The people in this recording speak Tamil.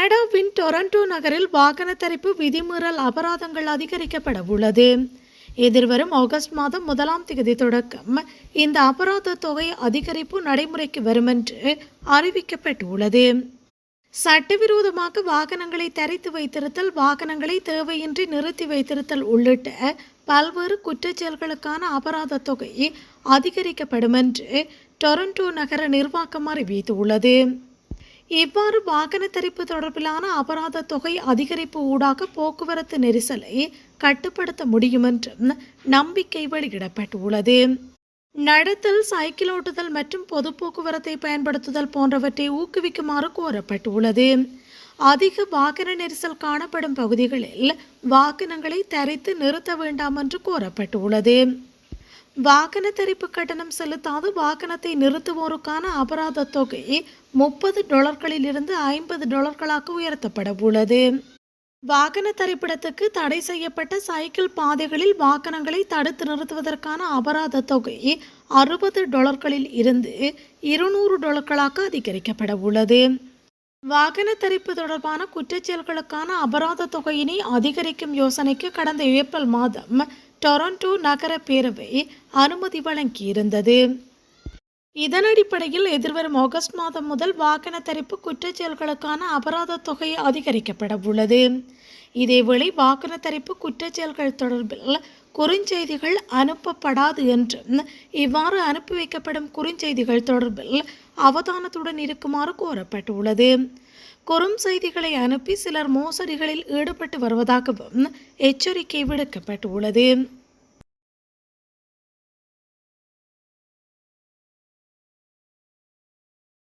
டொரண்டோ நகரில் வாகன தரிப்பு விதிமீறல் அபராதங்கள் அதிகரிக்கப்பட உள்ளது. எதிர்வரும் ஆகஸ்ட் மாதம் முதலாம் தேதி தொடக்கம். இந்த அபராத தொகை அதிகரிப்பு நடைமுறைக்கு வரும் என்று அறிவிக்கப்பட்டுள்ளது. சட்டவிரோதமாக வாகனங்களை தரித்து வைத்திருத்தல் வாகனங்களை தேவையின்றி நிறுத்தி வைத்திருத்தல் உள்ளிட்ட பல்வேறு குற்றச்செயல்களுக்கான அபராத தொகை அதிகரிக்கப்படும் என்று டொரண்டோ நகர நிர்வாகம் அறிவித்துள்ளது. இவ்வாறு வாகன தரிப்பு தொடர்பிலான அபராத தொகை அதிகரிப்பு ஊடாக போக்குவரத்து நெரிசலை கட்டுப்படுத்த முடியும் என்றும் நம்பிக்கை வெளியிடப்பட்டுள்ளது. நடத்தல் சைக்கிள் ஓட்டுதல் மற்றும் பொது போக்குவரத்தை பயன்படுத்துதல் போன்றவற்றை ஊக்குவிக்குமாறு கோரப்பட்டுள்ளது. அதிக வாகன நெரிசல் காணப்படும் பகுதிகளில் வாகனங்களை தரித்து நிறுத்த வேண்டாம் என்று கோரப்பட்டுள்ளது. வாகன தரிப்பு கட்டணம் செலுத்தாது வாகனத்தை நிறுத்துவோருக்கான அபராத தொகை முப்பது டாலர்களில் இருந்து ஐம்பது டாலர்களாக உயர்த்தப்பட உள்ளது. வாகன தரிப்பிடத்துக்கு தடை செய்யப்பட்ட சைக்கிள் பாதைகளில் வாகனங்களை தடுத்து நிறுத்துவதற்கான அபராத தொகை அறுபது டாலர்களில் இருந்து இருநூறு டாலர்களாக அதிகரிக்கப்பட உள்ளது. வாகன தரிப்பு தொடர்பான குற்றச்செயல்களுக்கான அபராத தொகையினை அதிகரிக்கும் யோசனைக்கு கடந்த ஏப்ரல் மாதம் டொரண்டோ நகர பேரவை அனுமதி வழங்கியிருந்தது. இதன் அடிப்படையில் எதிர்வரும் ஆகஸ்ட் மாதம் முதல் வாகன தரிப்பு குற்றச்செயல்களுக்கான அபராத தொகை அதிகரிக்கப்பட உள்ளது. இதேவேளை வாகன தரிப்பு குற்றச்செயல்கள் தொடர்பில் குறுஞ்செய்திகள் அனுப்பப்படாது என்றும் இவ்வாறு அனுப்பி வைக்கப்படும் குறுஞ்செய்திகள் தொடர்பில் அவதானத்துடன் இருக்குமாறு கோரப்பட்டுள்ளது. குறும் செய்திகளை அனுப்பி சிலர் மோசடிகளில் ஈடுபட்டு வருவதாகவும் எச்சரிக்கை விடுக்கப்பட்டுள்ளது.